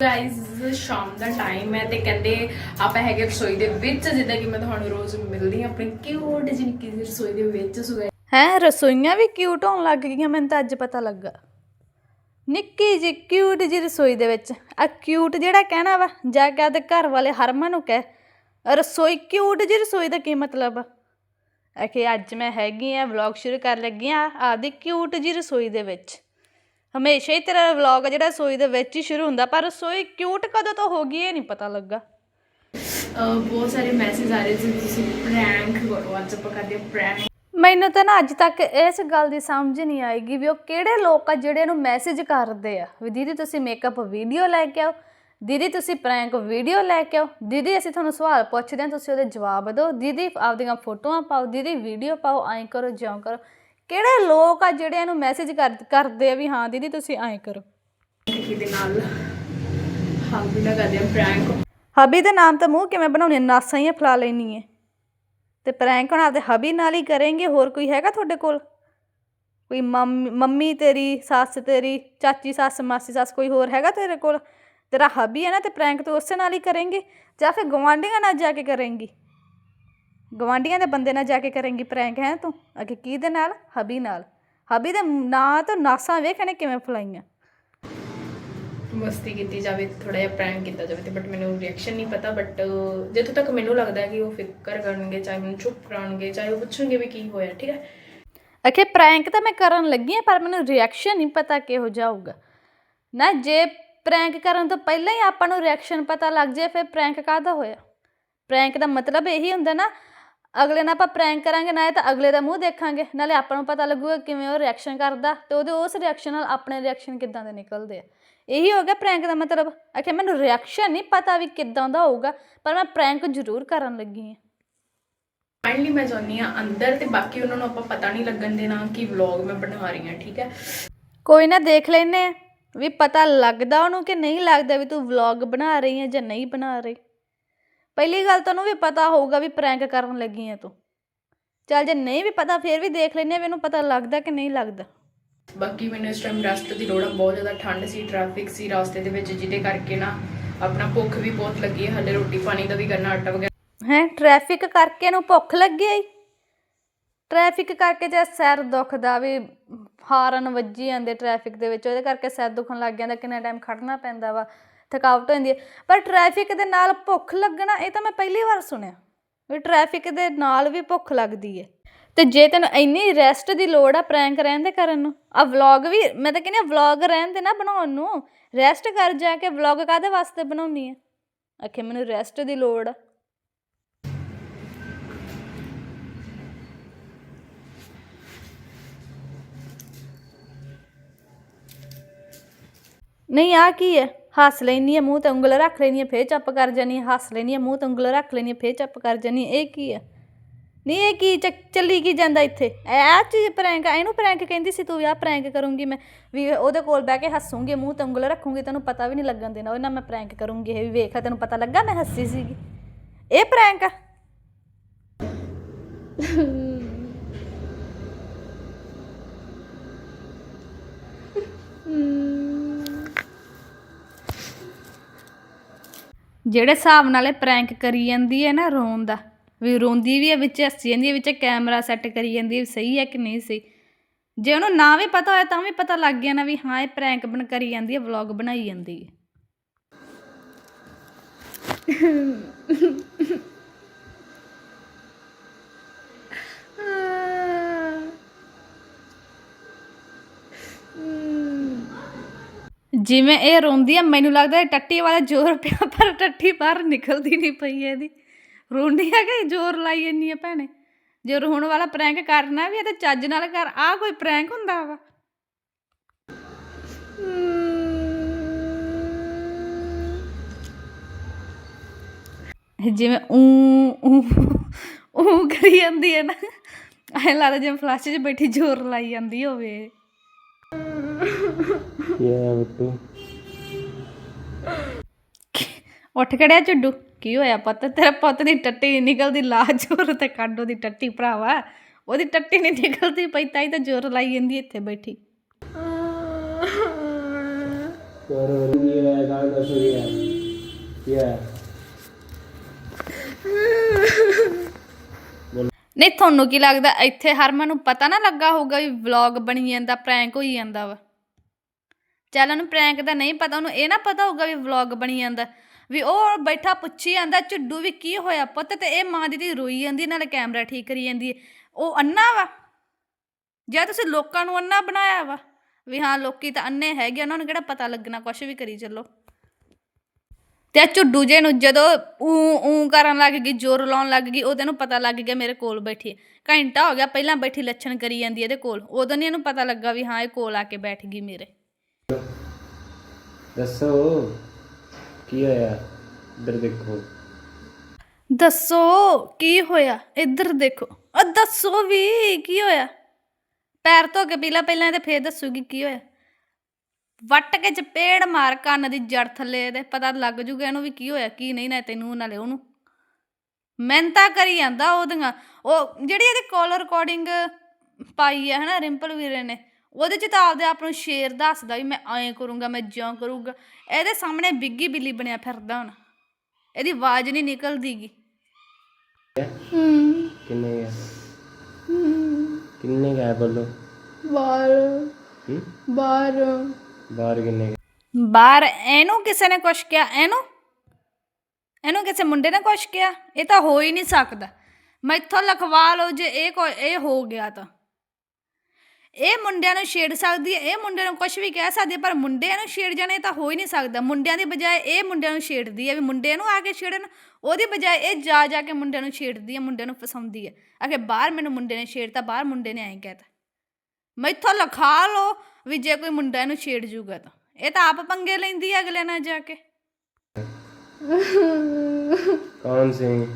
Guys ਸ਼ਾਮ ਦਾ time ਹੈ ਤੇ ਕਹਿੰਦੇ ਆਪਾਂ ਹੈਗੇ ਰਸੋਈ ਦੇ ਵਿੱਚ, ਜਿੱਦਾਂ ਕਿ ਮੈਂ ਤੁਹਾਨੂੰ ਰੋਜ਼ ਮਿਲਦੀ ਹਾਂ, ਆਪਣੀ ਕਿਊਟ ਜਿਹੀ ਨਿੱਕੀ ਜਿਹੀ ਰਸੋਈ ਦੇ ਵਿੱਚ ਸੁਗੇ ਹੈ, ਰਸੋਈਆਂ ਵੀ ਕਿਊਟ ਹੋਣ ਲੱਗ ਗਈਆਂ, ਮੈਨੂੰ ਤਾਂ ਅੱਜ ਪਤਾ ਲੱਗਾ। ਨਿੱਕੀ ਜਿਹੀ ਕਿਊਟ ਜਿਹੀ ਰਸੋਈ ਦੇ ਵਿੱਚ ਆ ਕਿਊਟ ਜਿਹੜਾ ਕਹਿਣਾ ਵਾ, ਜਾ ਕੇ ਆਪਦੇ ਘਰ ਵਾਲੇ ਹਰਮਨ ਨੂੰ ਕਹਿ, ਰਸੋਈ ਕਿਊਟ ਜਿਹੀ ਰਸੋਈ ਦਾ ਕੀ ਮਤਲਬ? ਆ ਕਿ ਅੱਜ ਮੈਂ ਹੈਗੀ ਆ ਵਲੌਗ ਸ਼ੁਰੂ ਕਰਨ ਲੱਗੀ ਆ ਆਪਦੀ ਕਿਊਟ ਜਿਹੀ ਰਸੋਈ ਦੇ ਵਿੱਚ। ਹਮੇਸ਼ਾ ਹੀ ਤੇਰਾ ਵਲੌਗ ਜਿਹੜਾ ਰਸੋਈ ਦੇ ਵਿੱਚ ਹੀ ਸ਼ੁਰੂ ਹੁੰਦਾ ਪਰ ਰਸੋਈ ਕਿਊਟ ਕਦੋਂ ਤੋਂ ਹੋ ਗਈ ਇਹ ਨਹੀਂ ਪਤਾ ਲੱਗਾ। ਬਹੁਤ ਸਾਰੇ ਮੈਸੇਜ ਆ ਰਹੇ ਸੀ ਵੀ ਤੁਸੀਂ ਪ੍ਰੈਂਕ ਕਰੋ ਅੱਜ ਆਪਾਂ ਕਰਦੇ ਪ੍ਰੈਂਕ ਮੈਨੂੰ ਤਾਂ ਨਾ ਅੱਜ ਤੱਕ ਇਸ ਗੱਲ ਦੀ ਸਮਝ ਨਹੀਂ ਆਏਗੀ ਵੀ ਉਹ ਕਿਹੜੇ ਲੋਕ ਆ ਜਿਹੜੇ ਨੂੰ ਮੈਸੇਜ ਕਰਦੇ ਆ। ਵੀ ਦੀਦੀ ਤੁਸੀਂ ਮੇਕਅਪ ਵੀਡੀਓ ਲੈ ਕੇ ਆਓ ਦੀਦੀ ਤੁਸੀਂ ਪ੍ਰੈਂਕ ਵੀਡੀਓ ਲੈ ਕੇ ਆਓ ਦੀਦੀ ਅਸੀਂ ਤੁਹਾਨੂੰ ਸਵਾਲ ਪੁੱਛਦੇ ਹਾਂ ਤੁਸੀਂ ਉਹਦੇ ਜਵਾਬ ਦਿਓ ਦੀਦੀ ਆਪਦੀਆਂ ਫੋਟੋਆਂ ਪਾਓ ਦੀਦੀ ਵੀਡੀਓ ਪਾਓ ਐਂ ਕਰੋ ਜਿਉਂ ਕਰੋ। ਕਿਹੜੇ ਲੋਕ ਆ ਜਿਹੜੇ ਇਹਨੂੰ ਮੈਸੇਜ ਕਰਦੇ ਆ ਵੀ ਹਾਂ ਦੀਦੀ ਤੁਸੀਂ ਐਂ ਕਰੋ? ਦੇ ਨਾਲ ਨਾ ਕਰਦੇ ਪ੍ਰੈਂਕ ਹਬੀ ਦੇ ਨਾਮ ਤਾਂ ਮੂੰਹ ਕਿਵੇਂ ਬਣਾਉਣੀ? ਨਾਸਾਂ ਹੀ ਫਲਾ ਲੈਣੀ ਹੈ ਤੇ ਪ੍ਰੈਂਕ ਹੁਣ ਆਪਦੇ ਹਬੀ ਨਾਲ ਹੀ ਕਰਾਂਗੇ ਹੋਰ ਕੋਈ ਹੈਗਾ ਤੁਹਾਡੇ ਕੋਲ? ਕੋਈ ਮੰਮ- ਮੰਮੀ ਤੇਰੀ ਸੱਸ ਤੇਰੀ ਚਾਚੀ ਸੱਸ ਮਾਸੀ ਸੱਸ ਕੋਈ ਹੋਰ ਹੈਗਾ ਤੇਰੇ ਕੋਲ? ਤੇਰਾ ਹਬੀ ਹੈ ਨਾ ਤੇ ਪ੍ਰੈਂਕ ਤੂੰ ਉਸੇ ਨਾਲ ਹੀ ਕਰਾਂਗੇ ਜਾਂ ਫਿਰ ਗਵਾਂਢੀਆਂ ਨਾਲ ਜਾ ਕੇ ਕਰਾਂਗੀ? ਗਵਾਂਢੀਆਂ ਦੇ ਬੰਦੇ ਨਾਲ ਜਾ ਕੇ ਕਰਾਂਗੀ ਪ੍ਰੈਂਕ ਹੈ ਤੂੰ? ਅਗੇ ਕੀ ਦੇ ਨਾਲ? ਹਬੀ ਨਾਲ। ਹਬੀ ਦੇ ਨਾਂ ਤੋਂ ਨਾਸਾਂ ਵੇਖਣੇ ਕਿਵੇਂ ਫਲਾਈਆਂ। ਮਸਤੀ ਕੀਤੀ ਜਾਵੇ ਥੋੜਾ ਜਿਹਾ ਪ੍ਰੈਂਕ ਕੀਤਾ ਜਾਵੇ ਤੇ ਬਟ ਮੈਨੂੰ ਰਿਐਕਸ਼ਨ ਨਹੀਂ ਪਤਾ ਬਟ ਜਿੱਥੋਂ ਤੱਕ ਮੈਨੂੰ ਲੱਗਦਾ ਹੈ ਕਿ ਉਹ ਫਿਕਰ ਕਰਨਗੇ ਚਾਹੇ ਮੈਨੂੰ ਚੁੱਪ ਕਰਾਉਣਗੇ ਚਾਹੇ ਉਹ ਪੁੱਛਣਗੇ ਵੀ ਕੀ ਹੋਇਆ ਠੀਕ ਹੈ? ਅਖੇ ਪ੍ਰੈਂਕ ਤਾਂ ਮੈਂ ਕਰਨ ਲੱਗੀ ਆ ਪਰ ਮੈਨੂੰ ਰਿਐਕਸ਼ਨ ਨਹੀਂ ਪਤਾ ਕਿਹੋ ਜਿਹਾ ਹੋਊਗਾ। ਨਾ ਜੇ ਪ੍ਰੈਂਕ ਕਰਨ ਤੋਂ ਪਹਿਲਾਂ ਹੀ ਆਪਾਂ ਨੂੰ ਰਿਐਕਸ਼ਨ ਪਤਾ ਲੱਗ ਜਾਏ ਫਿਰ ਪ੍ਰੈਂਕ ਕਾਹਦਾ ਹੋਇਆ? ਪ੍ਰੈਂਕ ਦਾ ਮਤਲਬ ਇਹੀ ਹੁੰਦਾ ਨਾ ਅਗਲੇ ਨਾਲ ਆਪਾਂ ਪ੍ਰੈਂਕ ਕਰਾਂਗੇ ਨਾਲੇ ਤਾਂ ਅਗਲੇ ਦਾ ਮੂੰਹ ਦੇਖਾਂਗੇ ਨਾਲੇ ਆਪਾਂ ਨੂੰ ਪਤਾ ਲੱਗੂਗਾ ਕਿਵੇਂ ਉਹ ਰਿਐਕਸ਼ਨ ਕਰਦਾ ਤੇ ਉਹਦੇ ਉਸ ਰਿਐਕਸ਼ਨ ਨਾਲ ਆਪਣੇ ਰਿਐਕਸ਼ਨ ਕਿੱਦਾਂ ਦੇ ਨਿਕਲਦੇ ਆ। ਇਹੀ ਹੋ ਗਿਆ ਪ੍ਰੈਂਕ ਦਾ ਮਤਲਬ। ਅਖੇ ਮੈਨੂੰ ਰਿਐਕਸ਼ਨ ਨਹੀਂ ਪਤਾ ਵੀ ਕਿੱਦਾਂ ਦਾ ਹੋਊਗਾ ਪਰ ਮੈਂ ਪ੍ਰੈਂਕ ਜ਼ਰੂਰ ਕਰਨ ਲੱਗੀ ਹਾਂ। ਫਾਈਨਲੀ ਮੈਂ ਚਾਹੁੰਦੀ ਹਾਂ ਅੰਦਰ ਤੇ ਬਾਕੀ ਉਹਨਾਂ ਨੂੰ ਆਪਾਂ ਪਤਾ ਨਹੀਂ ਲੱਗਣ ਦੇਣਾ ਕਿ ਵਲੌਗ ਮੈਂ ਬਣਾ ਰਹੀ ਹਾਂ ਠੀਕ ਹੈ? ਕੋਈ ਨਾ ਦੇਖ ਲੈਨੇ ਆ ਵੀ ਪਤਾ ਲੱਗਦਾ ਉਹਨੂੰ ਕਿ ਨਹੀਂ ਲੱਗਦਾ ਵੀ ਤੂੰ ਵਲੌਗ ਬਣਾ ਰਹੀ ਹੈ ਜਾਂ ਨਹੀਂ ਬਣਾ ਰਹੀ। ਪਹਿਲੀ ਗੱਲ ਤਾਂ ਉਹਨੂੰ ਵੀ ਪਤਾ ਹੋਊਗਾ ਵੀ ਪ੍ਰੈਂਕ ਕਰਨ ਲੱਗੀ ਹੈ ਤੂੰ। ਚੱਲ ਜੇ ਨਹੀਂ ਵੀ ਪਤਾ ਫਿਰ ਵੀ ਦੇਖ ਲੈਨੇ ਆ ਵੀ ਇਹਨੂੰ ਪਤਾ ਲੱਗਦਾ ਕਿ ਨਹੀਂ ਲੱਗਦਾ। ਬਾਕੀ ਮੈਨੂੰ ਇਸ ਟਾਈਮ ਰੈਸਟ ਦੀ ਲੋੜ ਆ ਬਹੁਤ ਜ਼ਿਆਦਾ ਠੰਡ ਸੀ ਟ੍ਰੈਫਿਕ ਸੀ ਰਾਸਤੇ ਦੇ ਵਿੱਚ ਜਿਹਦੇ ਕਰਕੇ ਨਾ ਆਪਣਾ ਭੁੱਖ ਵੀ ਬਹੁਤ ਲੱਗੀ ਹੈ ਹਲੇ ਰੋਟੀ ਪਾਣੀ ਦਾ ਵੀ ਕਰਨਾ ਆਟਾ ਵਗੈਰਾ। ਹੈ ਟ੍ਰੈਫਿਕ ਕਰਕੇ ਨੂੰ ਭੁੱਖ ਲੱਗੀ ਆਈ ਟ੍ਰੈਫਿਕ ਕਰਕੇ ਜੇ ਸਿਰ ਦੁਖਦਾ ਵੀ ਹਾਰਨ ਵੱਜੀ ਜਾਂਦੇ ਟ੍ਰੈਫਿਕ ਦੇ ਵਿੱਚ ਉਹਦੇ ਕਰਕੇ ਸਿਰ ਦੁਖਣ ਲੱਗ ਜਾਂਦਾ ਕਿੰਨਾ ਟਾਈਮ ਖੜਨਾ ਪੈਂਦਾ ਵਾ। ਥਕਾਵਟ ਹੋ ਜਾਂਦੀ ਹੈ। ਪਰ ਟ੍ਰੈਫਿਕ ਦੇ ਨਾਲ ਭੁੱਖ ਲੱਗਣਾ, ਇਹ ਤਾਂ ਮੈਂ ਪਹਿਲੀ ਵਾਰ ਸੁਣਿਆ। ਵੀ ਟ੍ਰੈਫਿਕ ਦੇ ਨਾਲ ਵੀ ਭੁੱਖ ਲੱਗਦੀ ਹੈ। ਤੇ ਜੇ ਤੈਨੂੰ ਇੰਨੀ ਰੈਸਟ ਦੀ ਲੋੜ ਆ ਪ੍ਰੈਂਕ ਰਹਿਣ ਦੇ ਕਰਨ ਨੂੰ, ਆ ਵਲੌਗ ਵੀ, ਮੈਂ ਤਾਂ ਕਹਿੰਦੀ ਆ ਵਲੌਗ ਰਹਿਣ ਦੇ ਨਾ ਬਣਾਉਣ ਨੂੰ। ਰੈਸਟ ਕਰ ਜਾ ਕੇ ਵਲੌਗ ਕਾਦੇ ਵਾਸਤੇ ਬਣਾਉਣੀ ਹੈ? ਆਖੇ ਮੈਨੂੰ ਰੈਸਟ ਦੀ ਲੋੜ ਆ। ਨਹੀਂ ਆ ਕੀ ਹੈ? ਹੱਸ ਲੈਣੀ ਹੈ ਮੂੰਹ ਤੇ ਉਂਗਲ ਰੱਖ ਲੈਣੀ ਹੈ ਫੇਰ ਚੁੱਪ ਕਰ ਜਾਨੀ ਹੈ ਹੱਸ ਲੈਣੀ ਹੈ ਮੂੰਹ ਤੇ ਉਂਗਲ ਰੱਖ ਲੈਣੀ ਹੈ ਫੇਰ ਚੁੱਪ ਕਰ ਜਾਨੀ ਇਹ ਕੀ ਆ? ਨਹੀਂ, ਇਹ ਕੀ ਚੱਲੀ ਕੀ ਜਾਂਦਾ ਇੱਥੇ? ਇਹ ਚੀਜ਼ ਪ੍ਰੈਂਕ, ਇਹਨੂੰ ਪ੍ਰੈਂਕ ਕਹਿੰਦੀ ਸੀ ਤੂੰ ਵੀ, ਆਹ ਪ੍ਰੈਂਕ ਕਰੂੰਗੀ ਮੈਂ। ਵੀ ਉਹਦੇ ਕੋਲ ਬਹਿ ਕੇ ਹੱਸੂੰਗੀ, ਮੂੰਹ ਤੇ ਉਂਗਲ ਰੱਖੂੰਗੀ, ਤੈਨੂੰ ਪਤਾ ਵੀ ਨਹੀਂ ਲੱਗਣ ਦੇਣਾ। ਉਹ ਨਾਲ ਮੈਂ ਪ੍ਰੈਂਕ ਕਰੂੰਗੀ, ਇਹ ਵੀ ਵੇਖ ਤੈਨੂੰ ਪਤਾ ਲੱਗਾ ਮੈਂ ਹੱਸੀ ਸੀਗੀ। ਇਹ ਪ੍ਰੈਂਕ ਆ। ਜਿਹੜੇ ਹਿਸਾਬ ਨਾਲ ਇਹ ਪ੍ਰੈਂਕ ਕਰੀ ਜਾਂਦੀ ਹੈ ਨਾ ਰੋਣ ਦਾ ਵੀ ਰੋਂਦੀ ਵੀ ਹੈ ਵਿੱਚ ਹੱਸੀ ਜਾਂਦੀ ਹੈ ਵਿੱਚ ਕੈਮਰਾ ਸੈੱਟ ਕਰੀ ਜਾਂਦੀ ਹੈ ਸਹੀ ਹੈ ਕਿ ਨਹੀਂ ਸਹੀ ਜੇ ਉਹਨੂੰ ਨਾ ਵੀ ਪਤਾ ਹੋਇਆ ਤਾਂ ਵੀ ਪਤਾ ਲੱਗ ਗਿਆ ਨਾ ਵੀ ਹਾਂ ਇਹ ਪ੍ਰੈਂਕ ਬਣ ਕਰੀ ਜਾਂਦੀ ਹੈ ਵਲੌਗ ਬਣਾਈ ਜਾਂਦੀ ਹੈ ਜਿਵੇਂ ਇਹ ਰੋਂਦੀ ਆ, ਮੈਨੂੰ ਲੱਗਦਾ ਇਹ ਟੱਟੀ ਵਾਲਾ ਜ਼ੋਰ ਪਿਆ, ਪਰ ਟੱਟੀ ਬਾਹਰ ਨਿਕਲਦੀ ਨਹੀਂ ਪਈ ਇਹਦੀ। ਰੋਂਦੀ ਆ ਕਿ ਜ਼ੋਰ ਲਾਈ ਇੰਨੀ ਆ ਭੈਣੇ? ਜੇ ਰੋਣ ਵਾਲਾ ਪ੍ਰੈਂਕ ਕਰਨਾ ਵੀ ਆ ਤੇ ਚੱਜ ਨਾਲ ਕਰ ਆ ਕੋਈ ਪ੍ਰੈਂਕ ਹੁੰਦਾ ਵਾ? ਜਿਵੇਂ ਊ ਊ ਊ ਕਰੀ ਜਾਂਦੀ ਹੈ ਨਾ, ਐ ਲੱਗਦਾ ਜਿਵੇਂ ਫਲੈਸ਼ 'ਚ ਬੈਠੀ ਜ਼ੋਰ ਲਾਈ ਜਾਂਦੀ ਹੋਵੇ। ਬਿੱਟੂ? ਉੱਠ ਖੜਿਆ ਝੁੱਡੂ। ਕੀ ਹੋਇਆ ਪੁੱਤ? ਤੇਰਾ ਪੁੱਤ ਦੀ ਟੱਟੀ ਨੀ ਨਿਕਲਦੀ ਲਾ ਜ਼ੋਰ ਤੇ ਕੱਢ ਉਹਦੀ ਟੱਟੀ ਭਰਾਵਾ। ਉਹਦੀ ਟੱਟੀ ਨਹੀਂ ਨਿਕਲਦੀ ਪਈ ਤਾਂ ਹੀ ਤਾਂ ਜ਼ੋਰ ਲਾਈ ਜਾਂਦੀ ਇੱਥੇ ਬੈਠੀ। ਕਰ ਰਹੀ ਹੈ ਗੱਲ ਦੱਸ ਰਹੀ ਹੈ ਯਾ ਨਹੀਂ ਤੁਹਾਨੂੰ ਕੀ ਲੱਗਦਾ? ਇੱਥੇ ਹਰਮਨ ਨੂੰ ਪਤਾ ਨਾ ਲੱਗਾ ਹੋਊਗਾ ਵੀ ਵਲੌਗ ਬਣੀ ਜਾਂਦਾ ਪ੍ਰੈਂਕ ਹੋਈ ਜਾਂਦਾ ਵਾ। ਚੱਲ ਉਹਨੂੰ ਪ੍ਰੈਂਕ ਦਾ ਨਹੀਂ ਪਤਾ, ਉਹਨੂੰ ਇਹ ਨਾ ਪਤਾ ਹੋਊਗਾ ਵੀ ਵਲੌਗ ਬਣੀ ਜਾਂਦਾ। ਵੀ ਉਹ ਬੈਠਾ ਪੁੱਛੀ ਜਾਂਦਾ, ਝੁੱਡੂ, ਵੀ ਕੀ ਹੋਇਆ ਪੁੱਤ? ਤੇ ਇਹ ਮਾਂ ਦੀ ਧੀ ਰੋਈ ਜਾਂਦੀ, ਨਾਲੇ ਕੈਮਰਾ ਠੀਕ ਕਰੀ ਜਾਂਦੀ ਉਹ ਅੰਨਾ ਵਾ? ਜਾਂ ਤੁਸੀਂ ਲੋਕਾਂ ਨੂੰ ਅੰਨਾ ਬਣਾਇਆ ਵਾ? ਵੀ ਹਾਂ, ਲੋਕੀ ਤਾਂ ਅੰਨੇ ਹੈਗੇ ਉਹਨਾਂ ਨੂੰ ਕਿਹੜਾ ਪਤਾ ਲੱਗਣਾ? ਕੁਛ ਵੀ ਕਰੀ ਚੱਲੋ। ਤੇ ਝੁੱਡੂ ਜੇ ਨੂੰ ਜਦੋਂ ਊ ਊ ਕਰਨ ਲੱਗ ਗਈ, ਜ਼ੋਰ ਲਾਉਣ ਲੱਗ ਗਈ ਉਹਦੇ ਨੂੰ ਪਤਾ ਲੱਗ ਗਿਆ ਮੇਰੇ ਕੋਲ ਬੈਠੀ ਘੰਟਾ ਹੋ ਗਿਆ, ਪਹਿਲਾਂ ਬੈਠੀ ਲੱਛਣ ਕਰੀ ਜਾਂਦੀ ਇਹਦੇ ਕੋਲ। ਉਦੋਂ ਨਹੀਂ ਇਹਨੂੰ ਪਤਾ ਲੱਗਾ ਵੀ ਹਾਂ, ਇਹ ਕੋਲ ਆ ਕੇ ਬੈਠ ਗਈ ਮੇਰੇ। ਦੱਸੋ, ਕੀ ਹੋਇਆ? ਇੱਧਰ ਦੇਖੋ। ਦੱਸੋ, ਕੀ ਹੋਇਆ? ਇੱਧਰ ਦੇਖੋ। ਆ ਦੱਸੋ ਵੀ, ਕੀ ਹੋਇਆ? ਪੈਰ ਧੋ ਕੇ ਪੀਲਾ ਪਹਿਲਾਂ ਤੇ ਫੇਰ ਦੱਸੂਗੀ ਕੀ ਹੋਇਆ। ਵੱਟ ਕੇ ਚਪੇੜ ਮਾਰ ਕੰਨ ਦੀ ਜੜ ਥੱਲੇ ਦੇ ਪਤਾ ਲੱਗ ਜੂਗਾ ਇਹਨੂੰ ਵੀ ਕੀ ਹੋਇਆ, ਕੀ ਨਹੀਂ, ਨਾ ਤੈਨੂੰ, ਨਾਲੇ ਉਹਨੂੰ। ਮਿਹਨਤਾਂ ਕਰੀ ਜਾਂਦਾ ਉਹਦੀਆਂ। ਉਹ ਜਿਹੜੀ ਇਹਦੀ ਕਾਲ ਰਿਕਾਰਡਿੰਗ ਪਾਈ ਹੈ ਹਨਾ, ਰਿੰਪਲ ਵੀਰੇ ਨੇ ਉਹਦੇ ਚ ਤਾਂ ਆਪਦੇ ਆਪ ਨੂੰ ਸ਼ੇਰ ਦੱਸਦਾ ਵੀ ਮੈਂ ਐਂ ਕਰੂੰਗਾ ਮੈਂ ਜਿਉਂ ਕਰੂੰਗਾ। ਇਹਦੇ ਸਾਹਮਣੇ ਬਿੱਗੀ ਬਿੱਲੀ ਬਣਿਆ ਫਿਰਦਾ ਹੁਣ। ਇਹਦੀ ਆਵਾਜ਼ ਨਹੀਂ ਨਿਕਲਦੀਗੀ। ਕਿੰਨੇ ਕਿੰਨੇ ਬੋਲੋ? ਹੂੰ ਬਾਹਰ ਕਿੰਨੇ ਗਏ ਬਾਹਰ ਇਹਨੂੰ ਕਿਸੇ ਨੇ ਕੁਛ ਕਿਹਾ? ਇਹਨੂੰ? ਇਹਨੂੰ ਕਿਸੇ ਮੁੰਡੇ ਨੇ ਕੁਛ ਕਿਹਾ? ਇਹ ਤਾਂ ਹੋ ਹੀ ਨਹੀਂ ਸਕਦਾ। ਮੈਥੋਂ ਲਖਵਾ ਲਓ ਜੇ ਇਹ ਇਹ ਹੋ ਗਿਆ ਤਾਂ। ਇਹ ਮੁੰਡਿਆਂ ਨੂੰ ਛੇੜ ਸਕਦੀ ਹੈ ਇਹ ਮੁੰਡਿਆਂ ਨੂੰ ਕੁਝ ਵੀ ਕਹਿ ਸਕਦੀ ਹੈ ਪਰ ਮੁੰਡਿਆਂ ਨੂੰ ਛੇੜ ਜਾਣਾ ਤਾਂ ਹੋ ਹੀ ਨਹੀਂ ਸਕਦਾ। ਮੁੰਡਿਆਂ ਦੀ ਬਜਾਏ ਇਹ ਮੁੰਡਿਆਂ ਨੂੰ ਛੇੜਦੀ ਹੈ ਵੀ ਮੁੰਡਿਆਂ ਨੂੰ ਆ ਕੇ ਛੇੜਨ ਉਹਦੀ ਬਜਾਏ ਇਹ ਜਾ ਜਾ ਕੇ ਮੁੰਡਿਆਂ ਨੂੰ ਛੇੜਦੀ ਹੈ ਮੁੰਡਿਆਂ ਨੂੰ ਫਸਾਉਂਦੀ ਹੈ। ਅਗੇ ਬਾਹਰ ਮੈਨੂੰ ਮੁੰਡੇ ਨੇ ਛੇੜਤਾ ਬਾਹਰ ਮੁੰਡੇ ਨੇ ਐਂ ਕਹਿਤਾ। ਮੈਥੋਂ ਲਿਖਾ ਲਓ ਵੀ ਜੇ ਕੋਈ ਮੁੰਡਾ ਇਹਨੂੰ ਛੇੜ ਜੂਗਾ ਤਾਂ। ਇਹ ਤਾਂ ਆਪ ਪੰਗੇ ਲੈਂਦੀ ਹੈ ਅਗਲੇ ਨਾਲ ਜਾ ਕੇ। ਕੌਣ ਸੀ?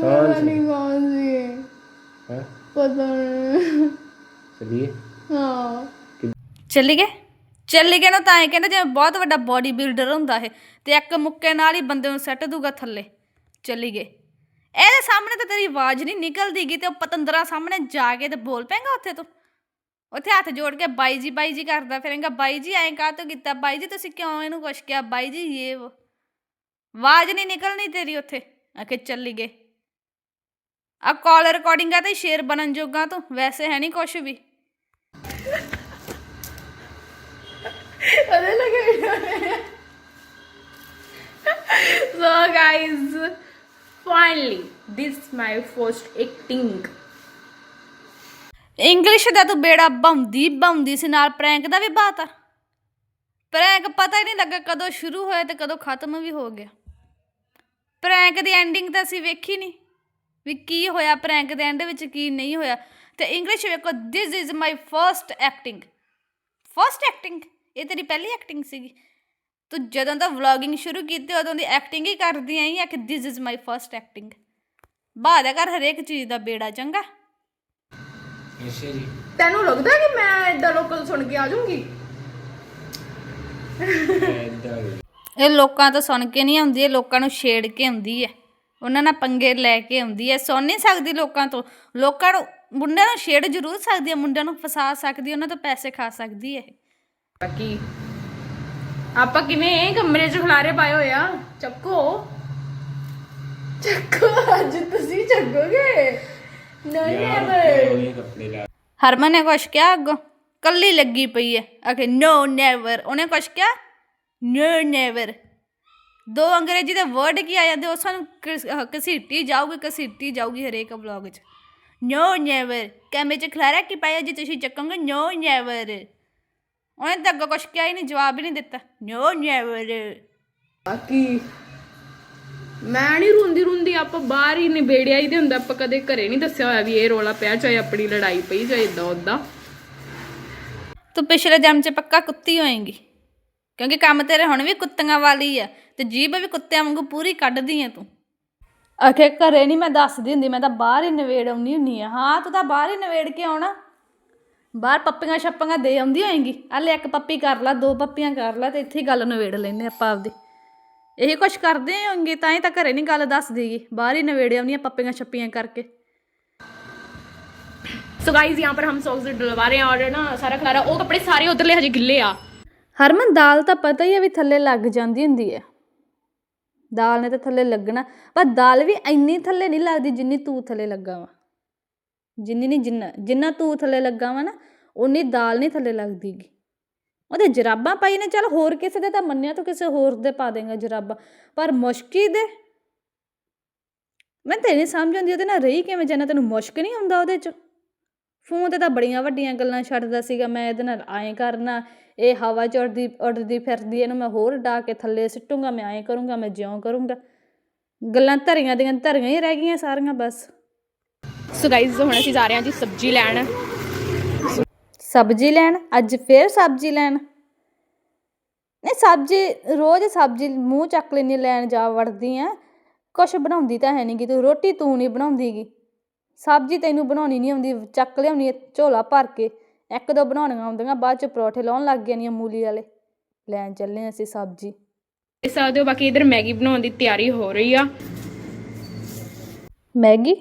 ਕੌਣ ਸੀ ਕੌਣ ਸੀ। ਹੈ? ਪਤਾ ਨਹੀਂ। ਚਲਿਏ? ਹਾਂ। ਚੱਲੀ ਗਏ ਚੱਲੀ ਗਏ ਨਾ ਤਾਂ ਇਹ ਕਹਿੰਦੇ ਜਿਵੇਂ ਬਹੁਤ ਵੱਡਾ ਬੋਡੀ ਬਿਲਡਰ ਹੁੰਦਾ ਇਹ, ਤੇ ਇੱਕ ਮੁੱਕੇ ਨਾਲ ਹੀ ਬੰਦੇ ਨੂੰ ਸੱਟ ਦੂਗਾ ਥੱਲੇ। ਚੱਲੀ ਗਏ ਇਹਦੇ ਸਾਹਮਣੇ ਤਾਂ ਤੇਰੀ ਆਵਾਜ਼ ਨਹੀਂ ਨਿਕਲਦੀਗੀ ਤੇ ਉਹ ਪਤੰਦਰਾ ਸਾਹਮਣੇ ਜਾ ਕੇ ਤੇ ਬੋਲ ਪੈਂਗਾ ਉੱਥੇ ਤੂੰ? ਉੱਥੇ ਹੱਥ ਜੋੜ ਕੇ ਬਾਈ ਜੀ ਬਾਈ ਜੀ ਕਰਦਾ ਫਿਰੇਂਗਾ, ਬਾਈ ਜੀ ਐਂ ਕਾਹ ਤੋਂ ਕੀਤਾ? ਬਾਈ ਜੀ ਤੁਸੀਂ ਕਿਉਂ ਇਹਨੂੰ ਕੁਛ ਕਿਹਾ? ਬਾਈ ਜੀ ਇਹ ਵੋ। ਆਵਾਜ਼ ਨਹੀਂ ਨਿਕਲਣੀ ਤੇਰੀ ਉੱਥੇ। ਆਖੇ ਚੱਲੀ ਗਏ ਆ ਕਾਲ ਰਿਕਾਰਡਿੰਗਾਂ ਤੇ ਸ਼ੇਰ ਬਣਨ ਜੋਗਾ ਤੂੰ। ਵੈਸੇ ਹੈ ਨਹੀਂ ਕੁਛ ਵੀ। ਅਰੇ ਲਗੇ so guys, finally, this my first acting. English ਦਾ ਤੂੰ ਬੇੜਾ ਬੰਦੀ ਬੰਦੀ ਸੀ, ਨਾਲ ਪ੍ਰੈਂਕ ਦਾ ਵੀ ਬਾਤ ਆ। ਪ੍ਰੈਂਕ ਪਤਾ ਹੀ ਨਹੀਂ ਲੱਗਾ ਕਦੋਂ ਸ਼ੁਰੂ ਹੋਇਆ ਤੇ ਕਦੋਂ ਖਤਮ ਵੀ ਹੋ ਗਿਆ। ਪ੍ਰੈਂਕ ਦੀ ਐਂਡਿੰਗ ਤਾਂ ਅਸੀਂ ਵੇਖੀ ਨਹੀਂ, ਵੀ ਕੀ ਹੋਇਆ ਪ੍ਰੈਂਕ ਦੇ ਐਂਡ ਵਿੱਚ ਕੀ ਨਹੀਂ ਹੋਇਆ। ਤੇ ਇੰਗਲਿਸ਼ ਵੇਖੋ this is my first acting first acting ਇਹ ਤੇਰੀ ਪਹਿਲੀ ਐਕਟਿੰਗ ਸੀਗੀ। ਤੂੰ ਜਦੋਂ ਦਾ ਵਲੌਗਿੰਗ ਸ਼ੁਰੂ ਕੀਤੀ ਉਦੋਂ ਦੀ ਐਕਟਿੰਗ ਹੀ ਕਰਦੀ ਆਈ ਆ ਕਿ this is my first acting ਬਾਅਦ ਕਰ ਹਰੇਕ ਚੀਜ਼ ਦਾ ਬੇੜਾ ਚੰਗਾ। ਅੱਛਾ ਜੀ। ਤੈਨੂੰ ਲੱਗਦਾ ਕਿ ਮੈਂ ਏਦਾਂ ਲੋਕਲ ਸੁਣ ਕੇ ਆ ਜਾਊਂਗੀ? ਇਦਾਂ ਇਹ ਲੋਕਾਂ ਤੋਂ ਸੁਣ ਕੇ ਨਹੀਂ ਆਉਂਦੀ ਇਹ ਲੋਕਾਂ ਨੂੰ ਛੇੜ ਕੇ ਆਉਂਦੀ ਹੈ ਉਹਨਾਂ ਨਾਲ ਪੰਗੇ ਲੈ ਕੇ ਆਉਂਦੀ ਹੈ ਸੁਣ ਨਹੀਂ ਸਕਦੀ ਲੋਕਾਂ ਤੋਂ। ਲੋਕਾਂ ਨੂੰ ਮੁੰਡਿਆਂ ਨੂੰ ਛੇੜ ਜ਼ਰੂਰ ਸਕਦੀ ਹੈ ਮੁੰਡਿਆਂ ਨੂੰ ਫਸਾ ਸਕਦੀ ਹੈ ਉਹਨਾਂ ਤੋਂ ਪੈਸੇ ਖਾ ਸਕਦੀ ਹੈ ਇਹ। ਬਾਕੀ ਆਪਾਂ ਕਿਵੇਂ ਕਮਰੇ 'ਚ ਖਲਾਰੇ ਪਾਏ ਹੋਏ ਆ? ਚੱਕੋ। ਚੱਕੋ ਅੱਜ ਤੁਸੀਂ ਚੱਕੋਗੇ? ਨਹੀਂ ਲਾ? ਹਰਮਨ ਨੇ ਕੁਛ ਕਿਹਾ ਅੱਗੋਂ? ਕੱਲੀ ਲੱਗੀ ਪਈ ਹੈ ਆਖੇ ਨੋ ਨੈਵਰ ਉਹਨੇ ਕੁਛ ਕਿਹਾ? ਨੋ ਨੈਵਰ ਦੋ ਅੰਗਰੇਜ਼ੀ ਦੇ ਵਰਡ ਕੀ ਆ ਜਾਂਦੇ? ਉਹ ਸਾਨੂੰ ਘਸੀਟੀ ਜਾਊਗੀ ਘਸੀਟੀ ਜਾਊਗੀ ਹਰੇਕ ਵਲੌਗ 'ਚ। ਨੋ ਨੈਵਰ ਕੈਮਰੇ 'ਚ ਖਲਾਰਾ ਕੀ ਪਾਇਆ ਜੀ ਤੁਸੀਂ ਚੱਕੋਗੇ? ਨੋ ਨੈਵਰ ਉਹਨੇ ਤਾਂ ਅੱਗੋਂ ਕੁਛ ਕਿਹਾ ਹੀ ਨਹੀਂ ਜਵਾਬ ਹੀ ਨਹੀਂ ਦਿੱਤਾ। ਨੋ ਨੈਵਰ ਬਾਕੀ ਮੈਂ ਨਹੀਂ ਰੋਂਦੀ ਰੋਂਦੀ ਆਪਾਂ ਬਾਹਰ ਹੀ ਨਿਬੇੜਿਆ ਹੀ ਦੇ ਹੁੰਦਾ ਆਪਾਂ ਕਦੇ ਘਰੇ ਨਹੀਂ ਦੱਸਿਆ ਹੋਇਆ ਵੀ ਇਹ ਰੋਲਾ ਪਿਆ ਚਾਹੇ ਆਪਣੀ ਲੜਾਈ ਪਈ ਚਾਹੇ ਇਦਾਂ ਉਦਾਂ ਤੂੰ ਪਿਛਲੇ ਜਨਮ 'ਚ ਪੱਕਾ ਕੁੱਤੀ ਹੋਏਂਗੀ। ਕਿਉਂਕਿ ਕੰਮ ਤੇਰੇ ਹੁਣ ਵੀ ਕੁੱਤੀਆਂ ਵਾਲੀ ਆ ਤੇ ਜੀਭ ਵੀ ਕੁੱਤਿਆਂ ਵਾਂਗੂ ਪੂਰੀ ਕੱਢਦੀ ਆ ਤੂੰ। ਆਖੇ ਘਰੇ ਨਹੀਂ ਮੈਂ ਦੱਸਦੀ ਹੁੰਦੀ ਮੈਂ ਤਾਂ ਬਾਹਰ ਹੀ ਨਵੇੜ ਆਉਣੀ ਹੁੰਨੀ ਆ। ਹਾਂ ਤੂੰ ਤਾਂ ਬਾਹਰ ਹੀ ਨਵੇੜ ਕੇ ਆਉਣਾ। ਬਾਹਰ ਪੱਪੀਆਂ ਛੱਪੀਆਂ ਦੇ ਆਉਂਦੀ ਹੋਏਗੀ ਆ ਲੈ ਇੱਕ ਪੱਪੀ ਕਰ ਲਾ ਦੋ ਪੱਪੀਆਂ ਕਰ ਲਾ ਤੇ ਇੱਥੇ ਹੀ ਗੱਲ ਨਵੇੜ ਲੈਨੇ ਆਪਾਂ ਆਪਦੀ ਇਹ ਕੁਛ ਕਰਦੇ ਹੋਣਗੇ ਤਾਂ ਹੀ ਤਾਂ ਘਰੇ ਨਹੀਂ ਗੱਲ ਦੱਸਦੀਗੀ ਬਾਹਰ ਹੀ ਨਵੇੜ ਆਉਂਦੀਆਂ ਪੱਪੀਆਂ ਛੱਪੀਆਂ ਕਰਕੇ सो गाइस यहाँ पर हम सॉक्स डलवा रहे हैं और ना सारा खलारा वो कपड़े सारे उधरले हजे गिल्ले आ ਹਰਮਨ ਦਾਲ ਤਾਂ ਪਤਾ ਹੀ ਆ ਵੀ ਥੱਲੇ ਲੱਗ ਜਾਂਦੀ ਹੁੰਦੀ ਹੈ ਦਾਲ ਨੇ ਤਾਂ ਥੱਲੇ ਲੱਗਣਾ ਪਰ ਦਾਲ ਵੀ ਇੰਨੀ ਥੱਲੇ ਨਹੀਂ ਲੱਗਦੀ ਜਿੰਨੀ ਤੂੰ ਥੱਲੇ ਲੱਗਾ ਵਾ ਜਿੰਨੀ ਨਹੀਂ ਜਿੰਨਾ ਜਿੰਨਾ ਤੂੰ ਥੱਲੇ ਲੱਗਾ ਵਾ ਨਾ ਉਨੀ ਦਾਲ ਨਹੀਂ ਥੱਲੇ ਲੱਗਦੀਗੀ ਉਹਦੇ ਜਰਾਬਾਂ ਪਾਈ ਨੇ, ਚੱਲ ਹੋਰ ਕਿਸੇ ਦੇ ਤਾਂ ਮੰਨਿਆ ਤੂੰ ਕਿਸੇ ਹੋਰ ਦੇ ਪਾ ਦੇਂਗਾ ਜਰਾਬਾਂ। ਪਰ ਮੁਸ਼ਕੀ ਦੇ? ਮੈਂ ਤੇ ਨਹੀਂ ਸਮਝ ਆਉਂਦੀ ਉਹਦੇ ਨਾਲ ਰਹੀ ਕਿਵੇਂ, ਜਨਾ ਤੈਨੂੰ ਮੁਸ਼ਕ ਨਹੀਂ ਆਉਂਦਾ ਉਹਦੇ ਚ। ਫੋਨ ਤੇ ਤਾਂ ਬੜੀਆਂ ਵੱਡੀਆਂ ਗੱਲਾਂ ਛੱਡਦਾ ਸੀਗਾ ਮੈਂ, ਇਹਦੇ ਨਾਲ ਐਂ ਕਰਨਾ, ਇਹ ਹਵਾ ਚ ਉੜਦੀ ਉੜਦੀ ਫਿਰਦੀ, ਇਹਨੂੰ ਮੈਂ ਹੋਰ ਡਾ ਕੇ ਥੱਲੇ ਸਿੱਟੂੰਗਾ, ਮੈਂ ਐਂ ਕਰੂੰਗਾ, ਮੈਂ ਜਿਉਂ ਕਰੂੰਗਾ। ਗੱਲਾਂ ਧਰੀਆਂ ਦੀਆਂ ਧਰੀਆਂ ਹੀ ਰਹਿ ਗਈਆਂ ਸਾਰੀਆਂ ਬਸ। ਸੋ ਗਾइस ਹੁਣ ਅਸੀਂ ਜਾ ਰਹੇ ਹਾਂ ਜੀ ਸਬਜ਼ੀ ਲੈਣ। ਸਬਜ਼ੀ ਲੈਣ ਅੱਜ ਫੇਰ ਸਬਜ਼ੀ ਲੈਣ। ਨਹੀਂ ਸਬਜ਼ੀ ਰੋਜ਼ ਸਬਜ਼ੀ ਮੂੰਹ ਚੱਕ ਲੈਣੀ ਲੈਣ ਜਾ ਵੜਦੀ ਆ ਕੁਛ ਬਣਾਉਂਦੀ ਤਾਂ ਹੈ ਨਹੀਂ ਗੀ ਤੂੰ ਰੋਟੀ ਤੂੰ ਨਹੀਂ ਬਣਾਉਂਦੀਗੀ ਸਬਜ਼ੀ ਤੈਨੂੰ ਬਣਾਉਣੀ ਨਹੀਂ ਆਉਂਦੀ ਚੱਕ ਲਿਆਉਣੀ ਝੋਲਾ ਭਰ ਕੇ। ਇੱਕ ਦੋ ਬਣਾਉਣੀਆਂ ਆਉਂਦੀਆਂ ਬਾਅਦ ਚ ਪਰੌਠੇ ਲਾਉਣ ਲੱਗ ਜਾਂਦੀਆਂ ਮੂਲੀ ਵਾਲੇ। ਲੈਣ ਚੱਲੇ ਅਸੀਂ ਸਬਜ਼ੀ। ਇਸ ਹੋ ਬਾਕੀ ਇਧਰ ਮੈਗੀ ਬਣਾਉਣ ਦੀ ਤਿਆਰੀ ਹੋ ਰਹੀ ਆ। ਮੈਗੀ?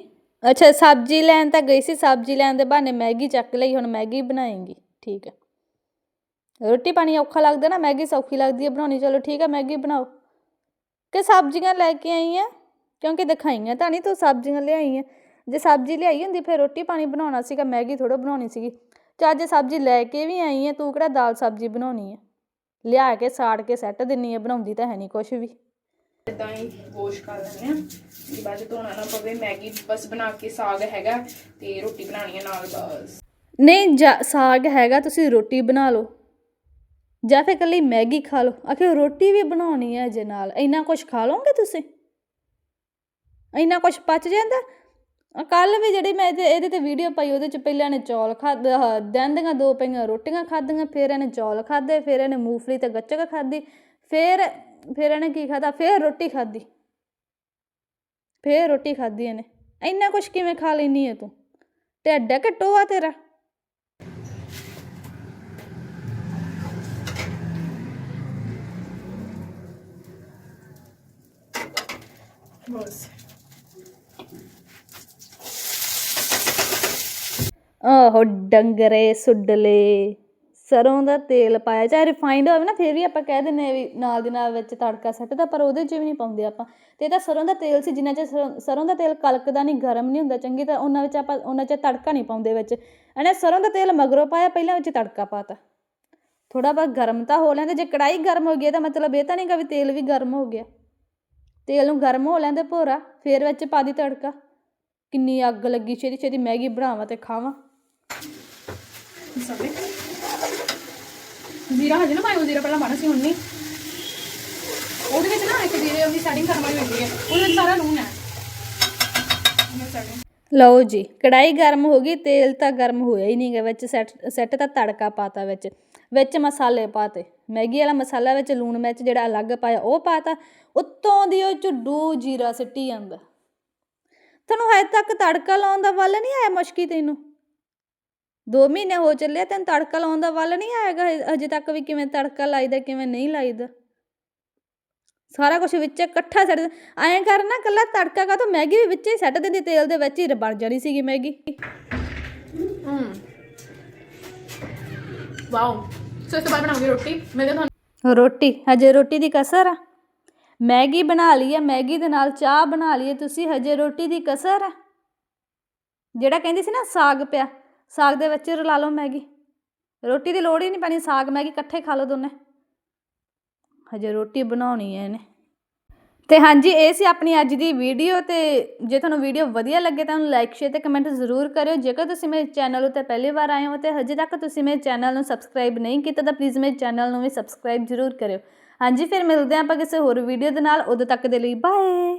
ਅੱਛਾ, ਸਬਜ਼ੀ ਲੈਣ ਤਾਂ ਗਈ ਸੀ, ਸਬਜ਼ੀ ਲੈਣ ਦੇ ਬਹਾਨੇ ਮੈਗੀ ਚੱਕ ਲਈ, ਹੁਣ ਮੈਗੀ ਬਣਾਏਂਗੀ। ਠੀਕ ਹੈ। ਰੋਟੀ ਪਾਣੀ ਔਖਾ ਲੱਗਦਾ ਨਾ, ਮੈਗੀ ਸੌਖੀ ਲੱਗਦੀ ਹੈ ਬਣਾਉਣੀ। ਚਲੋ ਠੀਕ ਹੈ, ਮੈਗੀ ਬਣਾਓ। ਕਿ ਸਬਜ਼ੀਆਂ ਲੈ ਕੇ ਆਈ ਆ? ਕਿਉਂਕਿ ਦਿਖਾਈਆਂ ਤਾਂ ਨਹੀਂ ਤੂੰ, ਸਬਜ਼ੀਆਂ ਲਿਆਈ ਆ। ਜੇ ਸਬਜ਼ੀ ਲਿਆਈ ਹੁੰਦੀ, ਫਿਰ ਰੋਟੀ ਪਾਣੀ ਬਣਾਉਣਾ ਸੀਗਾ, ਮੈਗੀ ਥੋੜਾ ਬਣਾਉਣੀ ਸੀਗੀ। ਚੱਲ ਸਬਜ਼ੀ ਲੈ ਕੇ ਵੀ ਆਈ ਆ, ਤੂੰ ਕਿਹੜਾ ਦਾਲ ਸਬਜ਼ੀ ਬਣਾਉਣੀ ਆ? ਲਿਆ ਕੇ, ਸਾੜ ਕੇ, ਸੈੱਟ ਦਿੰਨੀ ਆ, ਬਣਾਉਂਦੀ ਤਾਂ ਹੈ ਨਹੀਂ ਕੁਛ ਵੀ। ਇਦਾਂ ਹੀ ਵਾਸ਼ ਕਰ ਲੈਣੇ ਆ ਇਹ ਬਾਅਦ ਧੋਣਾ ਨਾ ਪਵੇ, ਮੈਗੀ ਬਸ ਬਣਾ ਕੇ ਸਾਗ ਹੈਗਾ ਤੇ ਰੋਟੀ ਬਣਾਉਣੀ ਹੈ ਨਾਲ ਬਸ। ਨਹੀਂ, ਜਾ ਸਾਗ ਹੈਗਾ, ਤੁਸੀਂ ਰੋਟੀ ਬਣਾ ਲਓ। ਜਾਂ ਫਿਰ ਇਕੱਲੀ ਮੈਗੀ ਖਾ ਲਓ। ਆਖੇ ਰੋਟੀ ਵੀ ਬਣਾਉਣੀ ਹੈ ਜੇ ਨਾਲ। ਇੰਨਾ ਕੁਝ ਖਾ ਲਓਗੇ ਤੁਸੀਂ? ਇੰਨਾ ਕੁਝ ਪਚ ਜਾਂਦਾ? ਕੱਲ ਵੀ ਜਿਹੜੀ ਮੈਂ ਇਹਦੇ ਇਹਦੇ ਤੇ ਵੀਡੀਓ ਪਾਈ, ਉਹਦੇ ਚ ਪਹਿਲਾਂ ਨੇ ਚੌਲ ਖਾਦੇ ਦਿਨ ਦੋ ਪਈਆਂ, ਰੋਟੀਆਂ ਖਾਧੀਆਂ, ਫਿਰ ਇਹਨੇ ਚੌਲ ਖਾਦੇ ਫਿਰ ਇਹਨੇ ਮੂੰਗਫਲੀ ਤੇ ਗੱਚਕ ਖਾਧੀ, ਫਿਰ ਫਿਰ ਇਹਨੇ ਕੀ ਖਾਦਾ ਫਿਰ ਰੋਟੀ ਖਾਧੀ। ਫਿਰ ਰੋਟੀ ਖਾਧੀ ਇਹਨੇ। ਇੰਨਾ ਕੁਝ ਕਿਵੇਂ ਖਾ ਲੈਨੀ ਹੈ ਤੂੰ? ਢਿੱਡ ਹੈ ਕਿ ਟੋਆ ਤੇਰਾ? ਬਸ। ਆਹੋ ਡੰਗਰੇ ਸੁੱਡਲੇ ਸਰੋਂ ਦਾ ਤੇਲ ਪਾਇਆ, ਚਾਹੇ ਰਿਫਾਈਂਡ ਹੋਵੇ ਨਾ, ਫਿਰ ਵੀ ਆਪਾਂ ਕਹਿ ਦਿੰਦੇ ਆ ਵੀ ਨਾਲ ਦੀ ਨਾਲ ਵਿੱਚ ਤੜਕਾ ਸੱਟਦਾ ਪਰ ਉਹਦੇ 'ਚ ਵੀ ਨਹੀਂ ਪਾਉਂਦੇ ਆਪਾਂ। ਤੇ ਇਹ ਤਾਂ ਸਰੋਂ ਦਾ ਤੇਲ ਸੀ, ਜਿੰਨਾ ਚ ਸਰੋਂ ਦਾ ਤੇਲ ਕਲਕਦਾ ਨਹੀਂ, ਗਰਮ ਨਹੀਂ ਹੁੰਦਾ, ਚੰਗੀ ਤਾਂ ਉਹਨਾਂ ਵਿੱਚ ਆਪਾਂ, ਉਹਨਾਂ 'ਚ ਤੜਕਾ ਨਹੀਂ ਪਾਉਂਦੇ ਵਿੱਚ। ਇਹਨੇ ਸਰੋਂ ਦਾ ਤੇਲ ਮਗਰੋਂ ਪਾਇਆ, ਪਹਿਲਾਂ ਵਿੱਚ ਤੜਕਾ ਪਾਤਾ ਥੋੜਾ ਬਹੁਤ ਗਰਮ ਤਾਂ ਹੋ ਲੈਂਦੇ, ਜੇ ਕੜਾਈ ਗਰਮ ਹੋ ਗਈ ਤਾਂ ਮਤਲਬ ਇਹ ਤਾਂ ਨਹੀਂ ਨਹੀਂਗਾ ਵੀ ਤੇਲ ਵੀ ਗਰਮ ਹੋ ਗਿਆ। ਤੇਲ ਨੂੰ ਗਰਮ ਹੋ ਲੈਂਦੇ ਭੋਰਾ, ਫਿਰ ਵਿੱਚ ਪਾ ਦੀ ਤੜਕਾ। ਕਿੰਨੀ ਅੱਗ ਲੱਗੀ ਛੇਤੀ ਛੇਤੀ ਮੈਗੀ ਬਣਾਵਾਂ ਤੇ ਖਾਵਾਂ। ਸਭੇ ਜ਼ੀਰਾ ਹਜੇ ਨਾ ਪਾਇਓ ਜ਼ੀਰਾ ਪਹਿਲਾਂ ਪਾਣਾ ਸੀ, ਹੁਣ ਨਹੀਂ। ਉਹਦੇ ਵਿੱਚ ਨਾ ਇੱਕ ਜ਼ੀਰੇ ਦੀ ਸੈਟਿੰਗ ਕਰਨ ਵਾਲੀ ਹੁੰਦੀ ਹੈ। ਉਹਦੇ ਵਿੱਚ ਸਾਰਾ ਲੂਣ ਹੈ। ਉਹਨੇ setting ਲਓ ਜੀ ਕੜਾਈ ਗਰਮ ਹੋ ਗਈ, ਤੇਲ ਤਾਂ ਗਰਮ ਹੋਇਆ ਹੀ ਨਹੀਂਗਾ ਵਿੱਚ ਸੈੱਟ ਸੈੱਟ ਤਾਂ ਤੜਕਾ ਪਾਤਾ ਵਿੱਚ। ਵਿੱਚ ਮਸਾਲੇ ਪਾਤੇ। ਮੈਗੀ ਵਾਲਾ ਮਸਾਲਾ ਵਿੱਚ ਲੂਣ ਮਿਰਚ ਜਿਹੜਾ ਅਲੱਗ ਪਾਇਆ, ਉਹ ਪਾਤਾ। ਉੱਤੋਂ ਦੀ ਉਹ ਝੁੱਡੂ ਜੀਰਾ ਸਿੱਟੀ ਜਾਂਦਾ। ਤੁਹਾਨੂੰ ਹਜੇ ਤੱਕ ਤੜਕਾ ਲਾਉਣ ਦਾ ਵੱਲ ਨਹੀਂ ਆਇਆ ਮੁਸ਼ਕੀ ਤੈਨੂੰ? 2 ਮਹੀਨੇ ਹੋ ਚੱਲੇ ਆ, ਤੈਨੂੰ ਤੜਕਾ ਲਾਉਣ ਦਾ ਵੱਲ ਨਹੀਂ ਆਏਗਾ ਅਜੇ ਤੱਕ ਵੀ ਕਿਵੇਂ ਤੜਕਾ ਲਾਈਦਾ ਕਿਵੇਂ ਨਹੀਂ ਲਾਈਦਾ। ਸਾਰਾ ਕੁਝ ਵਿੱਚ ਇਕੱਠਾ ਸੱਟ ਐਂ ਕਰਨਾ ਕੱਲਾ ਤੜਕਾ ਕਾ ਤਾਂ ਮੈਗੀ ਵੀ ਵਿੱਚ ਹੀ ਸੱਟ ਦਿੰਦੀ ਤੇਲ ਦੇ ਵਿੱਚ ਹੀ ਬਣ ਜਾਣੀ ਸੀਗੀ ਮੈਗੀ। ਵਾਓ ਸੋ ਇਸ ਤੋਂ ਬਾਅਦ ਬਣਾਉਂਗੀ ਰੋਟੀ ਮੈਂ ਤਾਂ ਤੁਹਾਨੂੰ ਰੋਟੀ ਹਜੇ ਰੋਟੀ ਦੀ ਕਸਰ ਆ। ਮੈਗੀ ਬਣਾ ਲਈ ਆ ਮੈਗੀ ਦੇ ਨਾਲ ਚਾਹ ਬਣਾ ਲਈ ਆ ਤੁਸੀਂ ਹਜੇ ਰੋਟੀ ਦੀ ਕਸਰ ਆ। ਜਿਹੜਾ ਕਹਿੰਦੀ ਸੀ ਨਾ ਸਾਗ ਪਿਆ। ਸਾਗ ਦੇ ਵਿੱਚ ਰਲਾ ਲਓ ਮੈਗੀ। ਰੋਟੀ ਦੀ ਲੋੜ ਹੀ ਨਹੀਂ ਪੈਣੀ, ਸਾਗ, ਮੈਗੀ ਇਕੱਠੇ ਖਾ ਲਓ ਦੋਨੇ। ਹਜੇ ਰੋਟੀ ਬਣਾਉਣੀ ਹੈ ਇਹਨੇ। ਤੇ ਹਾਂਜੀ, ਇਹ ਸੀ ਆਪਣੀ ਅੱਜ ਦੀ ਵੀਡੀਓ ਤੇ ਜੇ ਤੁਹਾਨੂੰ ਵੀਡੀਓ ਵਧੀਆ ਲੱਗੇ ਤਾਂ ਉਹਨੂੰ ਲਾਈਕ ਸ਼ੇਅਰ ਤੇ ਕਮੈਂਟ ਜ਼ਰੂਰ ਕਰਿਓ। ਜੇਕਰ ਤੁਸੀਂ ਮੇਰੇ ਚੈਨਲ ਉੱਤੇ ਪਹਿਲੀ ਵਾਰ ਆਏ ਹੋ ਤੇ ਹਜੇ ਤੱਕ ਤੁਸੀਂ ਮੇਰੇ ਚੈਨਲ ਨੂੰ ਸਬਸਕ੍ਰਾਈਬ ਨਹੀਂ ਕੀਤਾ ਤਾਂ ਪਲੀਜ਼ ਮੇਰੇ ਚੈਨਲ ਨੂੰ ਵੀ ਸਬਸਕ੍ਰਾਈਬ ਜ਼ਰੂਰ ਕਰਿਓ। ਹਾਂਜੀ, ਫਿਰ ਮਿਲਦੇ ਹਾਂ ਆਪਾਂ ਕਿਸੇ ਹੋਰ ਵੀਡੀਓ ਦੇ ਨਾਲ। ਉਦੋਂ ਤੱਕ ਦੇ ਲਈ ਬਾਏ